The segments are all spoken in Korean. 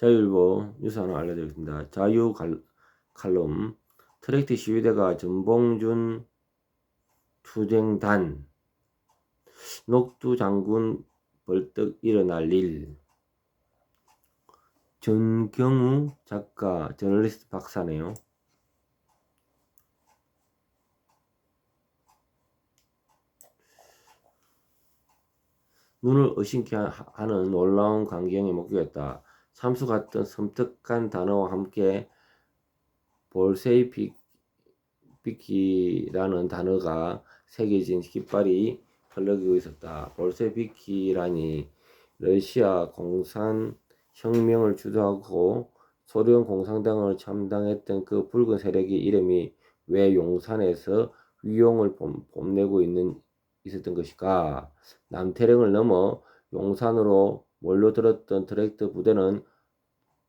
자유일보 뉴스 하나 알려드리겠습니다. 자유 갈, 칼럼 트랙트 시위대가 전봉준 투쟁단 녹두 장군 벌떡 일어날 일 전경우 작가 저널리스트 박사네요. 눈을 의심케 하- 하는 놀라운 광경이 목격했다. 참수 같은 섬뜩한 단어와 함께 볼세이피키라는 단어가 새겨진 깃발이 흘러가고 있었다. 볼세비키라니 러시아 공산 혁명을 주도하고 소련 공산당을 참당했던 그 붉은 세력의 이름이 왜 용산에서 위용을 뽐- 뽐내고 있는 있었던 것일까? 남태령을 넘어 용산으로 몰려 들었던 트랙터 부대는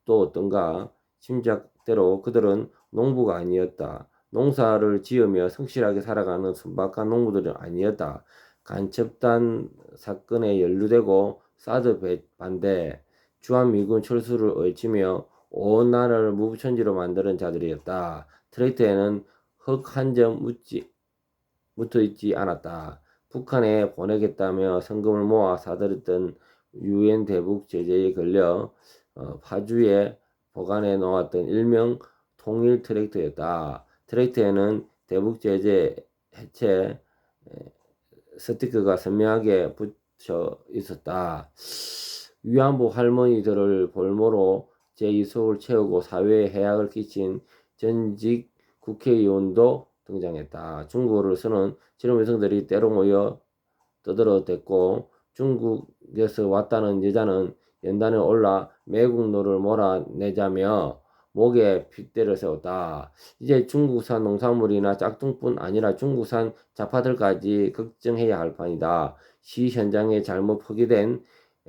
또 어떤가? 짐작대로 그들은 농부가 아니었다. 농사를 지으며 성실하게 살아가는 순박한 농부들은 아니었다. 간첩단 사건에 연루되고 사드 배- 반대, 주한미군 철수를 외치며 온 나라를 무부천지로 만드는 자들이었다. 트랙터에는 흙 한 점 묻혀 있지 않았다. 북한에 보내겠다며 성금을 모아 사들였던 유엔 대북 제재에 걸려 어, 파주에 보관해 놓았던 일명 통일 트랙터였다. 트랙터에는 대북 제재 해체 에, 스티커가 선명하게 붙여 있었다. 위안부 할머니들을 볼모로 제2속을 채우고 사회에 해악을 끼친 전직 국회의원도 등장했다. 중국어를 쓰는 친일 여성들이 때로 모여 떠들어댔고 중국에서 왔다는 여자는 연단에 올라 매국노를 몰아내자며 목에 핏대를 세웠다. 이제 중국산 농산물이나 짝퉁뿐 아니라 중국산 자파들까지 걱정해야 할 판이다. 시 현장에 잘못 포기된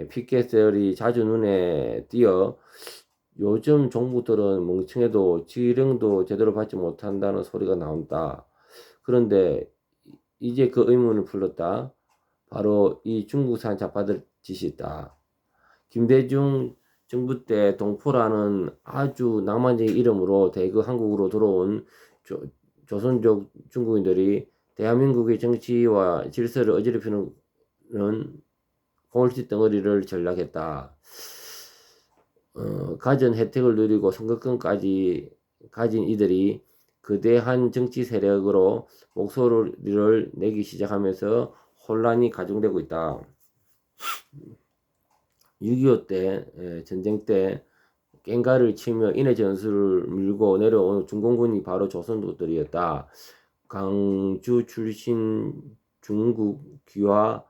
피켓셀이 자주 눈에 띄어 요즘 정부들은 멍청해도 지령도 제대로 받지 못한다는 소리가 나온다. 그런데 이제 그 의문을 풀었다. 바로 이 중국산 자파들 짓이다. 김대중 정부 때 동포라는 아주 낭만적인 이름으로 대거 한국으로 들어온 조, 조선족 중국인들이 대한민국의 정치와 질서를 어지럽히는 공을치 덩어리를 전락했다. 어, 가전 혜택을 누리고 선거권까지 가진 이들이 거대한 정치 세력으로 목소리를 내기 시작하면서 혼란이 가중되고 있다. 6.25 때, 에, 전쟁 때, 깽가를 치며 인해 전술을 밀고 내려온 중공군이 바로 조선족들이었다. 강주 출신 중국 귀화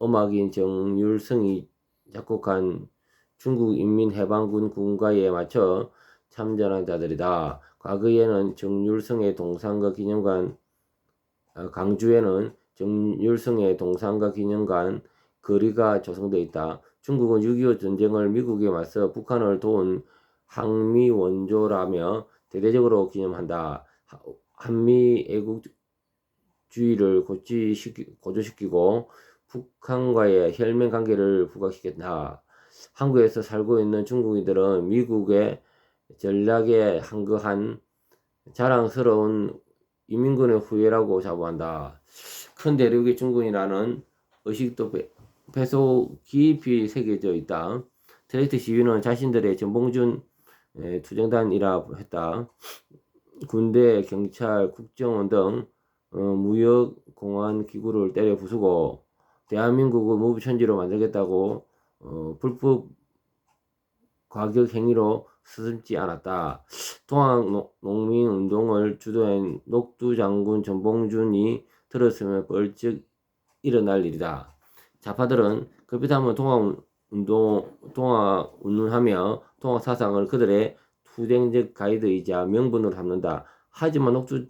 음악인 정율성이 작곡한 중국 인민해방군 군가에 맞춰 참전한 자들이다. 과거에는 정율성의 동상과 기념관, 아, 강주에는 정율성의 동상과 기념관 거리가 조성되어 있다. 중국은 6.25 전쟁을 미국에 맞서 북한을 도운 항미 원조라며 대대적으로 기념한다. 한미 애국주의를 고취시키, 고조시키고 북한과의 혈맹 관계를 부각시켰다. 한국에서 살고 있는 중국인들은 미국의 전략에 한거한 자랑스러운 이민군의 후예라고 자부한다. 큰 대륙의 중국이라는 의식도 배속 깊이 새겨져 있다. 트랙트 시위는 자신들의 전봉준 투쟁단이라 했다. 군대, 경찰, 국정원 등 어, 무역 공안 기구를 때려 부수고 대한민국을 무부천지로 만들겠다고 어, 불법 과격 행위로 스승지 않았다. 통합 농민운동을 주도한 녹두 장군 전봉준이 들었으면 벌쩍 일어날 일이다. 자파들은 급히하면 통합운동, 통합운동하며 통합사상을 그들의 투쟁적 가이드이자 명분으로 삼는다. 하지만 녹두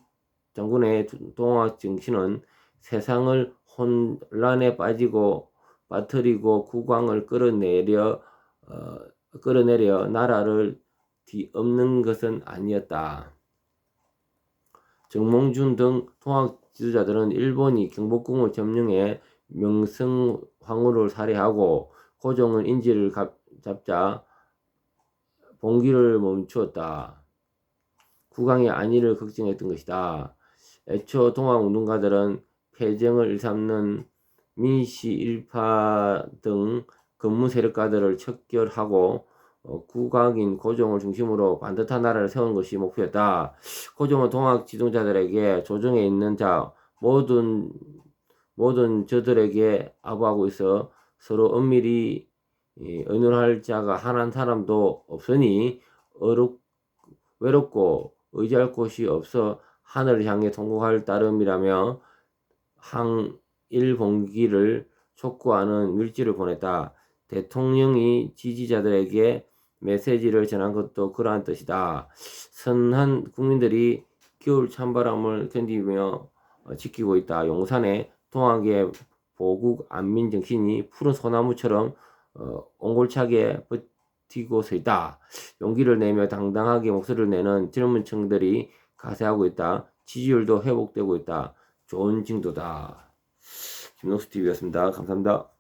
장군의 통합 정신은 세상을 혼란에 빠지고 빠뜨리고 국왕을 끌어내려 어, 끌어내려 나라를 뒤엎는 것은 아니었다. 정몽준 등 통합 지도자들은 일본이 경복궁을 점령해 명성황후를 살해하고 고종은 인지를 잡자 봉기를 멈추었다. 국왕의 안위를 걱정했던 것이다. 애초 동학 운동가들은 패정을 일삼는 민씨 일파 등 근무 세력가들을 척결하고 어, 국왕인 고종을 중심으로 반듯한 나라를 세우는 것이 목표였다. 고종은 동학 지도자들에게 조정에 있는 자 모든 모든 저들에게 아부하고 있어 서로 은밀히 이, 의논할 자가 한 사람도 없으니 어렵, 외롭고 의지할 곳이 없어 하늘을 향해 통곡할 따름이라며 항일봉기를 촉구하는 밀지를 보냈다. 대통령이 지지자들에게 메시지를 전한 것도 그러한 뜻이다. 선한 국민들이 겨울 찬바람을 견디며 어, 지키고 있다. 용산의 동학의 보국 안민 정신이 푸른 소나무처럼 어, 옹골차게 버티고 서 있다. 용기를 내며 당당하게 목소리를 내는 젊은 층들이 가세하고 있다. 지지율도 회복되고 있다. 좋은 징조다. 김동수 TV였습니다. 감사합니다.